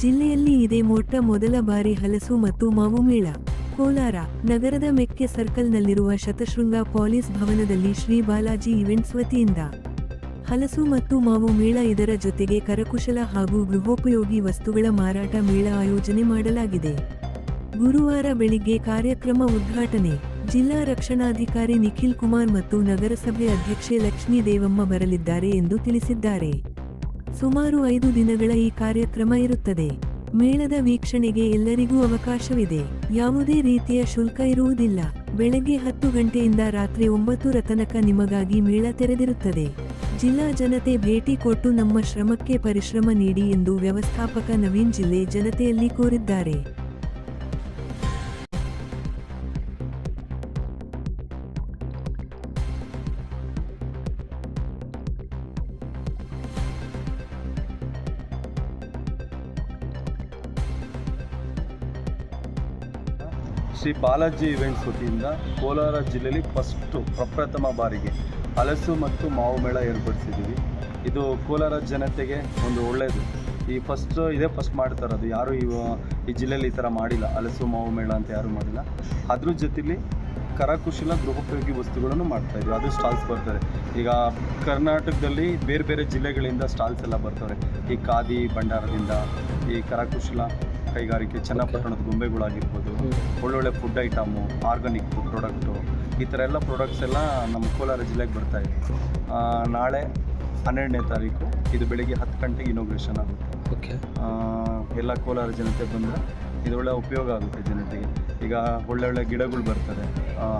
ಜಿಲ್ಲೆಯಲ್ಲಿ ಇದೇ ಮೊಟ್ಟ ಮೊದಲ ಬಾರಿ ಹಲಸು ಮತ್ತು ಮಾವು ಮೇಳ. ಕೋಲಾರ ನಗರದ ಮೆಕ್ಕೆ ಸರ್ಕಲ್ನಲ್ಲಿರುವ ಶತಶೃಂಗ ಪೊಲೀಸ್ ಭವನದಲ್ಲಿ ಶ್ರೀ ಬಾಲಾಜಿ ಇವೆಂಟ್ಸ್ ವತಿಯಿಂದ. ಹಲಸು ಮತ್ತು ಮಾವು ಮೇಳ ಇದರ ಜೊತೆಗೆ ಕರಕುಶಲ ಹಾಗೂ ಗೃಹೋಪಯೋಗಿ ವಸ್ತುಗಳ ಮಾರಾಟ ಮೇಳ ಆಯೋಜನೆ ಮಾಡಲಾಗಿದೆ. ಗುರುವಾರ ಬೆಳಿಗ್ಗೆ ಕಾರ್ಯಕ್ರಮ ಉದ್ಘಾಟನೆ. ಜಿಲ್ಲಾ ರಕ್ಷಣಾಧಿಕಾರಿ ನಿಖಿಲ್ ಕುಮಾರ್ ಮತ್ತು ನಗರಸಭೆ ಅಧ್ಯಕ್ಷೆ ಲಕ್ಷ್ಮೀ ದೇವಮ್ಮ ಬರಲಿದ್ದಾರೆ ಎಂದು ತಿಳಿಸಿದ್ದಾರೆ. ಸುಮಾರು ಐದು ದಿನಗಳ ಈ ಕಾರ್ಯಕ್ರಮ ಇರುತ್ತದೆ. ಮೇಳದ ವೀಕ್ಷಣೆಗೆ ಎಲ್ಲರಿಗೂ ಅವಕಾಶವಿದೆ. ಯಾವುದೇ ರೀತಿಯ ಶುಲ್ಕ ಇರುವುದಿಲ್ಲ. ಬೆಳಗ್ಗೆ ಹತ್ತು ಗಂಟೆಯಿಂದ ರಾತ್ರಿ ಒಂಬತ್ತರ ತನಕ ನಿಮಗಾಗಿ ಮೇಳ ತೆರೆದಿರುತ್ತದೆ. ಜಿಲ್ಲಾ ಜನತೆ ಭೇಟಿ ಕೊಟ್ಟು ನಮ್ಮ ಶ್ರಮಕ್ಕೆ ಪರಿಶ್ರಮ ನೀಡಿ ಎಂದು ವ್ಯವಸ್ಥಾಪಕ ನವೀನ್ ಜಿಲ್ಲೆ ಜನತೆಯಲ್ಲಿ ಕೋರಿದ್ದಾರೆ. ಶ್ರೀ ಬಾಲಾಜಿ ಇವೆಂಟ್ಸ್ ವತಿಯಿಂದ ಕೋಲಾರ ಜಿಲ್ಲೆಯಲ್ಲಿ ಫಸ್ಟು ಪ್ರಪ್ರಥಮ ಬಾರಿಗೆ ಹಲಸು ಮತ್ತು ಮಾವು ಮೇಳ ಏರ್ಪಡಿಸಿದ್ದೀವಿ. ಇದು ಕೋಲಾರ ಜನತೆಗೆ ಒಂದು ಒಳ್ಳೆಯದು ಈ ಫಸ್ಟ್ ಇದೇ ಫಸ್ಟ್ ಮಾಡ್ತಾ ಇರೋದು. ಯಾರು ಇವ ಈ ಜಿಲ್ಲೆಯಲ್ಲಿ ಈ ಥರ ಮಾಡಿಲ್ಲ. ಹಲಸು, ಮಾವು ಮೇಳ ಅಂತ ಯಾರೂ ಮಾಡಿಲ್ಲ. ಅದ್ರ ಜೊತೆಲಿ ಕರಕುಶಲ, ಗೃಹೋಪಯೋಗಿ ವಸ್ತುಗಳನ್ನು ಮಾಡ್ತಾ ಇದ್ವಿ. ಅದು ಸ್ಟಾಲ್ಸ್ ಬರ್ತಾರೆ ಈಗ ಕರ್ನಾಟಕದಲ್ಲಿ ಬೇರೆ ಬೇರೆ ಜಿಲ್ಲೆಗಳಿಂದ ಸ್ಟಾಲ್ಸ್ ಎಲ್ಲ ಬರ್ತವೆ. ಈ ಖಾದಿ ಭಂಡಾರದಿಂದ ಈ ಕರಕುಶಲ ಕೈಗಾರಿಕೆ ಚನ್ನಪಟ್ಟಣದ ಗೊಂಬೆಗಳಾಗಿರ್ಬೋದು ಒಳ್ಳೊಳ್ಳೆ ಫುಡ್ ಐಟಮು ಆರ್ಗಾನಿಕ್ ಪ್ರಾಡಕ್ಟು ಈ ಥರ ಎಲ್ಲ ಪ್ರಾಡಕ್ಟ್ಸ್ ಎಲ್ಲ ನಮ್ಮ ಕೋಲಾರ ಜಿಲ್ಲೆಗೆ ಬರ್ತಾ ಇದೆ. ನಾಳೆ ಹನ್ನೆರಡನೇ ತಾರೀಕು ಇದು ಬೆಳಿಗ್ಗೆ ಹತ್ತು ಗಂಟೆಗೆ ಇನೋಗ್ರೇಷನ್ ಆಗುತ್ತೆ. ಓಕೆ ಎಲ್ಲ ಕೋಲಾರ ಜನತೆ ಬಂದರೆ ಇದು ಒಳ್ಳೆ ಉಪಯೋಗ ಆಗುತ್ತೆ ಜನತೆಗೆ. ಈಗ ಒಳ್ಳೊಳ್ಳೆ ಗಿಡಗಳು ಬರ್ತದೆ.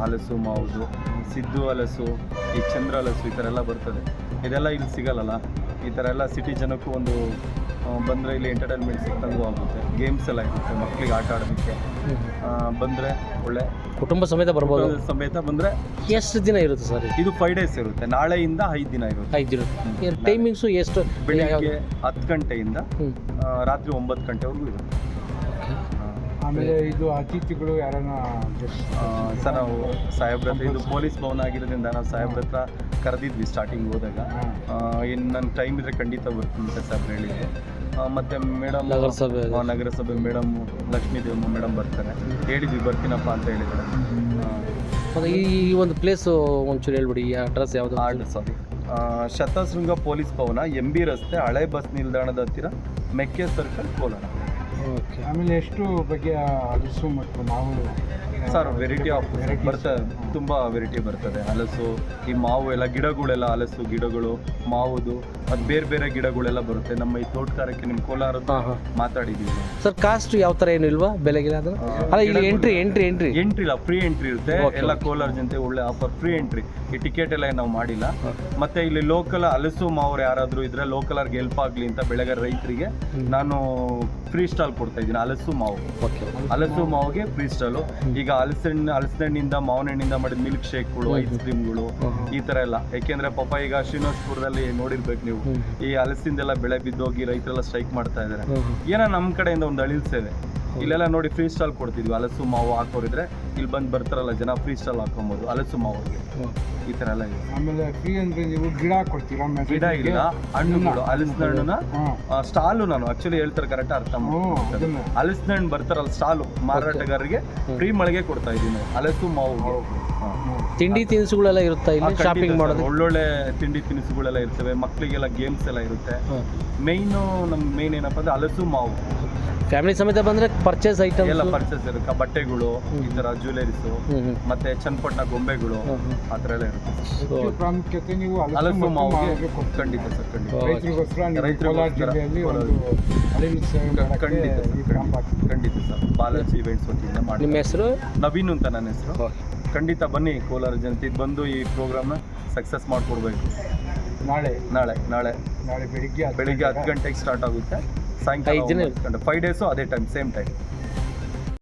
ಹಲಸು ಮಾವುದು ಸಿದ್ದು ಹಲಸು ಈ ಚಂದ್ರ ಹಲಸು ಈ ಥರ ಎಲ್ಲ ಬರ್ತದೆ. ಇದೆಲ್ಲ ಇಲ್ಲಿ ಸಿಗಲ್ಲಲ್ಲ? ಈ ಥರ ಎಲ್ಲ ಸಿಟಿ ಜನಕ್ಕೂ ಒಂದು ಬಂದರೆ ಇಲ್ಲಿ ಎಂಟರ್ಟೈನ್ಮೆಂಟ್ ಸಿಕ್ಕಂಗೂ ಆಗುತ್ತೆ. ಗೇಮ್ಸ್ ಎಲ್ಲ ಇರುತ್ತೆ ಮಕ್ಕಳಿಗೆ ಆಟ ಆಡೋದಕ್ಕೆ ಬಂದರೆ ಒಳ್ಳೆ ಕುಟುಂಬ ಸಮೇತ ಬರ್ಬೋದು. ಸಮೇತ ಬಂದರೆ ಎಷ್ಟು ದಿನ ಇರುತ್ತೆ ಸರ್? ಇದು ಫೈವ್ ಡೇಸ್ ಇರುತ್ತೆ. ನಾಳೆಯಿಂದ ಐದು ದಿನ ಇರುತ್ತೆ. ಐದು ದಿನ ಟೈಮಿಂಗ್ಸು ಎಷ್ಟು? ಬೆಳಿಗ್ಗೆ ಹತ್ತು ಗಂಟೆಯಿಂದ ರಾತ್ರಿ ಒಂಬತ್ತು ಗಂಟೆವರೆಗೂ ಇರುತ್ತೆ. ಆಮೇಲೆ ಇದು ಅತಿಥಿಗಳು ಯಾರನ್ನ ಸರ್ ನಾವು ಸಾಹೇಬ್ರ ಹತ್ರ ಇದು ಪೊಲೀಸ್ ಭವನ ಆಗಿರೋದ್ರಿಂದ ನಾವು ಸಾಹೇಬ್ರ ಹತ್ರ ಕರೆದಿದ್ವಿ ಸ್ಟಾರ್ಟಿಂಗ್ ಹೋದಾಗ. ಇನ್ನು ನನ್ನ ಟೈಮ್ ಇದ್ರೆ ಖಂಡಿತ ಬರ್ತೀನಿ ಅಂತ ಸರ್ ಹೇಳಿದ್ರು. ಆ, ಮತ್ತೆ ಮೇಡಮ್ ನಗರಸಭೆ ನಗರಸಭೆ ಮೇಡಮ್ ಲಕ್ಷ್ಮೀ ದೇವಮ್ಮ ಮೇಡಮ್ ಬರ್ತಾರೆ. ಹೇಳಿದ್ವಿ ಬರ್ತೀನಪ್ಪ ಅಂತ ಹೇಳಿದ್ದಾರೆ ಮತ್ತು ಈ ಈ ಒಂದು ಪ್ಲೇಸು ಒಂಚೂರು ಹೇಳ್ಬಿಡಿ ಈ ಅಡ್ರೆಸ್ ಯಾವುದು? Order sorry Shatashrunga police Bhavan M B ರಸ್ತೆ ಹಳೆ ಬಸ್ ನಿಲ್ದಾಣದ ಹತ್ತಿರ ಮೆಕ್ಕೆ ಸರ್ಕಲ್ ಕೋಲಾರ. ಓಕೆ ಆಮೇಲೆ ಎಷ್ಟು ಬಗೆಯ ಹಲಸು ಮತ್ತು ಮಾವು? ಸರ್ ವೆರೈಟಿ ಆಫ್ ಬರ್ತದೆ. ತುಂಬ ವೆರೈಟಿ ಬರ್ತದೆ. ಹಲಸು ಈ ಮಾವು ಎಲ್ಲ ಗಿಡಗಳೆಲ್ಲ ಹಲಸು ಗಿಡಗಳು ಮಾವುದು ಅದು ಬೇರೆ ಬೇರೆ ಗಿಡಗಳೆಲ್ಲ ಬರುತ್ತೆ. ನಮ್ಮ ಈ ತೋಟಗಾರಿಕೆ ನಿಮ್ಮ ಕೋಲಾರ ಮಾತಾಡಿದ್ದೀವಿ. ಸರ್ ಕಾಸ್ಟ್ ಯಾವ ಥರ ಏನು ಇಲ್ವಾ ಅದು? ಅಲ್ಲ ಇಲ್ಲಿ ಎಂಟ್ರಿ ಎಂಟ್ರಿ ಎಂಟ್ರಿ ಎಂಟ್ರಿ ಇಲ್ಲ ಫ್ರೀ ಎಂಟ್ರಿ ಇರುತ್ತೆ. ಎಲ್ಲ ಕೋಲಾರ ಜನತೆ ಒಳ್ಳೆ ಆಫರ್ ಫ್ರೀ ಎಂಟ್ರಿ ಈ ಟಿಕೆಟ್ ಎಲ್ಲ ನಾವು ಮಾಡಿಲ್ಲ. ಮತ್ತೆ ಇಲ್ಲಿ ಲೋಕಲ್ ಹಲಸು ಮಾವ್ರು ಯಾರಾದರೂ ಇದ್ರೆ ಲೋಕಲ್ ಅವ್ರಿಗೆ ಹೆಲ್ಪ್ ಆಗಲಿ ಅಂತ ಬೆಳೆಗಾರ ರೈತರಿಗೆ ನಾನು ಫ್ರೀ ಸ್ಟಾಲ್ ಕೊಡ್ತಾ ಇದ್ದೀನಿ ಹಲಸು ಮಾವು. ಹಲಸು ಮಾವಿಗೆ ಫ್ರೀ ಸ್ಟಾಲು ಈಗ ಹಲಸಿನ ಹಲಸಿನಹಣ್ಣಿಂದ ಮಾವಿನ ಹಣ್ಣಿಂದ ಮಾಡಿದ ಮಿಲ್ಕ್ ಶೇಕ್ಗಳು ಐಸ್ ಕ್ರೀಮ್ಗಳು ಈ ಥರ ಎಲ್ಲ. ಯಾಕೆಂದ್ರೆ ಪಾಪ ಈಗ ಶ್ರೀನಿವಾಸಪುರದಲ್ಲಿ ನೋಡಿರ್ಬೇಕು ನೀವು. ಈ ಹಲಸಿಂದೆಲ್ಲ ಬೆಳೆ ಬಿದ್ದೋಗಿ ರೈತರೆಲ್ಲ ಸ್ಟ್ರೈಕ್ ಮಾಡ್ತಾ ಇದ್ದಾರೆ. ಏನೋ ನಮ್ಮ ಕಡೆಯಿಂದ ಒಂದು ಅಳಿಲ್ ಸೇವೆ ಇಲ್ಲೆಲ್ಲ ನೋಡಿ ಫ್ರೀ ಸ್ಟಾಲ್ ಕೊಡ್ತಿದ್ವಿ. ಹಲಸು ಮಾವು ಹಾಕೋರಿದ್ರೆ ಇಲ್ಲಿ ಬಂದು ಬರ್ತಾರಲ್ಲ ಜನ ಫ್ರೀ ಸ್ಟಾಲ್ ಹಾಕೊಬೋದು ಹಲಸು ಮಾವಿಗೆ ಈ ಥರ ಎಲ್ಲ ಇದೆ. ಆಮೇಲೆ ಫ್ರೀ ಅಂದ್ರೆ ನೀವು ಗಿಡ ಕೊಡ್ತೀರಾ ಗಿಡ ಇಲ್ಲ. ಹಣ್ಣುಗಳು. ಹಲಸಿನ ಹಣ್ಣುನ ಸ್ಟಾಲು ನಾನು ಆಕ್ಚುಲಿ ಹೇಳ್ತಾರೆ ಕರೆಕ್ಟ್ ಅರ್ಥ ಹಲಸಿನ ಹಣ್ಣು ಬರ್ತಾರಲ್ಲ ಸ್ಟಾಲು ಮಾರಾಟಗಾರರಿಗೆ ಫ್ರೀ ಮಳಿಗೆ ಕೊಡ್ತಾ ಇದ್ದೀನಿ. ಹಲಸು ಮಾವು ತಿಂಡಿ ತಿನಿಸುಗಳೆಲ್ಲ ಇರುತ್ತೆ ಇಲ್ಲಿ? ಶಾಪಿಂಗ್ ಮಾಡೋದು ಒಳ್ಳೊಳ್ಳೆ ತಿಂಡಿ ತಿನಿಸುಗಳೆಲ್ಲ ಇರ್ತವೆ. ಮಕ್ಕಳಿಗೆಲ್ಲ ಗೇಮ್ಸ್ ಎಲ್ಲ ಇರುತ್ತೆ. ಮೇಯ್ನು ನಮ್ಮ ಮೇನ್ ಏನಪ್ಪ ಅಂದ್ರೆ ಹಲಸು ಮಾವು. ಫ್ಯಾಮಿಲಿ ಸಮೇತ ಬಂದ್ರೆ ಪರ್ಚೇಸ್ ಐಟಮ್ ಎಲ್ಲ ಪರ್ಚೇಸ್ ಇರುತ್ತೆ. ಬಟ್ಟೆಗಳು ಈ ತರ ಜ್ಯುವೆಲರೀಸ್ ಮತ್ತೆ ಚನ್ನಪಟ್ಟಣ ಗೊಂಬೆಗಳು ಆ ಥರ ಎಲ್ಲ ಇರುತ್ತೆ. ಪ್ರಾಮುಖ್ಯತೆ ನೀವು ಹಲಸು ಮಾವಿಗೆ ಖಂಡಿತ ಸರ್ ಖಂಡಿತ. ರೈತರಿಗೋಸ್ಕರ ಜಿಲ್ಲೆಯಲ್ಲಿ ಖಂಡಿತ ಸರ್. ಖಂಡಿತ ಸರ್. ಬಾಲಾಜಿ ಇವೆಂಟ್ಸ್ ವತಿಯಿಂದ ಮಾಡಿ ನಿಮ್ಮ ಹೆಸರು? ನವೀನ್ ಅಂತ ನನ್ನ ಹೆಸರು. ಖಂಡಿತ ಬನ್ನಿ ಕೋಲಾರ ಜನತೆ. ಬಂದು ಈ ಪ್ರೋಗ್ರಾಮ್ನ ಸಕ್ಸಸ್ ಮಾಡಿಕೊಡ್ಬೇಕು. ನಾಳೆ. ನಾಳೆ ನಾಳೆ. ನಾಳೆ ಬೆಳಿಗ್ಗೆ ಬೆಳಿಗ್ಗೆ ಹತ್ತು ಗಂಟೆಗೆ. ಸ್ಟಾರ್ಟ್ ಆಗುತ್ತೆ. ಸಾಯಂಕಾಲ ಐದು ದಿನ ಒಂಬತ್ತು ಗಂಟೆ ಫೈವ್ ಡೇಸು ಅದೇ ಟೈಮ್ ಸೇಮ್ ಟೈಮ್